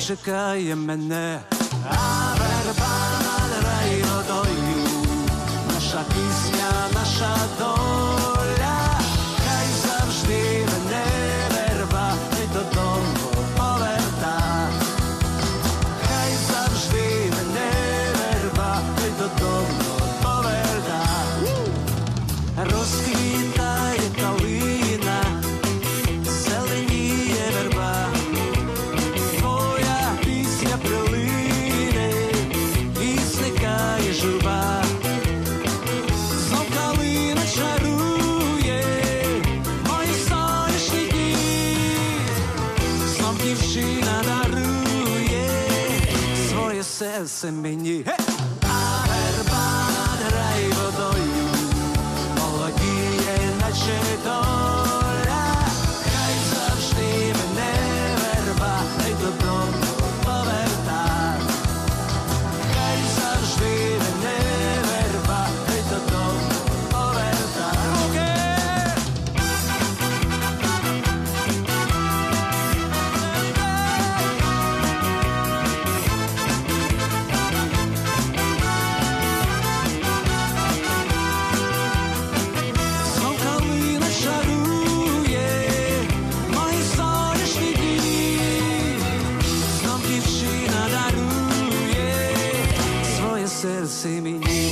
чекає мене, а верба на райодою, наша пісня, наша доля. моє серце мені. Hey! ser sem.